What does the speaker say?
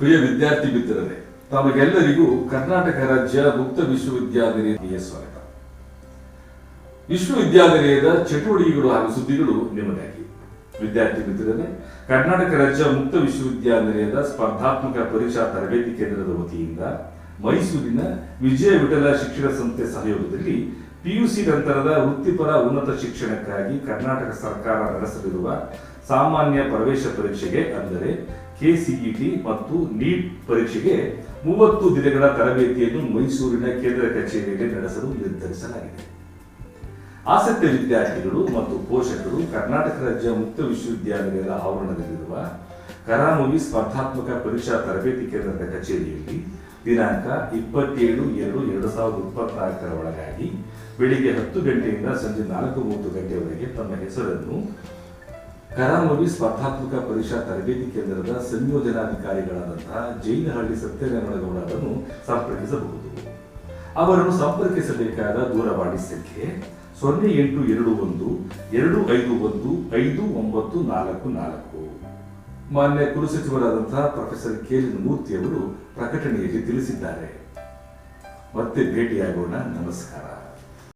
ಪ್ರಿಯ ವಿದ್ಯಾರ್ಥಿ ಮಿತ್ರರೇ ತಮಗೆಲ್ಲರಿಗೂ ಕರ್ನಾಟಕ ರಾಜ್ಯ ಮುಕ್ತ ವಿಶ್ವವಿದ್ಯಾಲಯ ಸ್ವಾಗತ. ವಿಶ್ವವಿದ್ಯಾಲಯದ ಚಟುವಟಿಕೆಗಳು ಹಾಗೂ ಸುದ್ದಿಗಳು ನಿಮಗಾಗಿ ವಿದ್ಯಾರ್ಥಿ ಮಿತ್ರರೇ, ಕರ್ನಾಟಕ ರಾಜ್ಯ ಮುಕ್ತ ವಿಶ್ವವಿದ್ಯಾಲಯದ ಸ್ಪರ್ಧಾತ್ಮಕ ಪರೀಕ್ಷಾ ತರಬೇತಿ ಕೇಂದ್ರದ ವತಿಯಿಂದ ಮೈಸೂರಿನ ವಿಜಯ ವಿಠಲ ಶಿಕ್ಷಣ ಸಂಸ್ಥೆ ಸಹಯೋಗದಲ್ಲಿ ಪಿಯುಸಿ ನಂತರದ ವೃತ್ತಿಪರ ಉನ್ನತ ಶಿಕ್ಷಣಕ್ಕಾಗಿ ಕರ್ನಾಟಕ ಸರ್ಕಾರ ನಡೆಸಲಿರುವ ಸಾಮಾನ್ಯ ಪ್ರವೇಶ ಪರೀಕ್ಷೆಗೆ ಅಂದರೆ ಕೆಸಿಇಟಿ ಮತ್ತು ನೀಟ್ ಪರೀಕ್ಷೆಗೆ ಮೂವತ್ತು ದಿನಗಳ ತರಬೇತಿಯನ್ನು ಮೈಸೂರಿನ ಕೇಂದ್ರ ಕಚೇರಿಯಲ್ಲಿ ನಡೆಸಲು ನಿರ್ಧರಿಸಲಾಗಿದೆ. ಆಸಕ್ತ ವಿದ್ಯಾರ್ಥಿಗಳು ಮತ್ತು ಪೋಷಕರು ಕರ್ನಾಟಕ ರಾಜ್ಯ ಮುಕ್ತ ವಿಶ್ವವಿದ್ಯಾಲಯದ ಆವರಣದಲ್ಲಿರುವ ಕರಾಮುವಿ ಸ್ಪರ್ಧಾತ್ಮಕ ಪರೀಕ್ಷಾ ತರಬೇತಿ ಕೇಂದ್ರದ ಕಚೇರಿಯಲ್ಲಿ ದಿನಾಂಕ ಇಪ್ಪತ್ತೇಳು ಎರಡು ಎರಡು ಸಾವಿರದ ಇಪ್ಪತ್ನಾಲ್ಕರ ಒಳಗಾಗಿ ಬೆಳಿಗ್ಗೆ ಹತ್ತು ಗಂಟೆಯಿಂದ ಸಂಜೆ ನಾಲ್ಕು ಮೂವತ್ತು ಗಂಟೆಯವರೆಗೆ ತಮ್ಮ ಹೆಸರನ್ನು ಕರಾವಳಿ ಸ್ಪರ್ಧಾತ್ಮಕ ಪರೀಕ್ಷಾ ತರಬೇತಿ ಕೇಂದ್ರದ ಸಂಯೋಜನಾಧಿಕಾರಿಗಳಾದಂತಹ ಜೈನಹಳ್ಳಿ ಸತ್ಯನಾರಾಯಣಗೌಡರನ್ನು ಸಂಪರ್ಕಿಸಬಹುದು. ಅವರನ್ನು ಸಂಪರ್ಕಿಸಬೇಕಾದ ದೂರವಾಣಿ ಸಂಖ್ಯೆ ಸೊನ್ನೆ ಎಂಟು ಎರಡು ಒಂದು ಎರಡು ಐದು ಒಂದು ಐದು ಒಂಬತ್ತು ನಾಲ್ಕು ನಾಲ್ಕು. ಮಾನ್ಯ ಕುಲಸಚಿವರಾದಂತಹ ಪ್ರೊಫೆಸರ್ ಕೆ ಎನ್ ಮೂರ್ತಿ ಅವರು ಪ್ರಕಟಣೆಯಲ್ಲಿ ತಿಳಿಸಿದ್ದಾರೆ. ಮತ್ತೆ ಭೇಟಿಯಾಗೋಣ. ನಮಸ್ಕಾರ.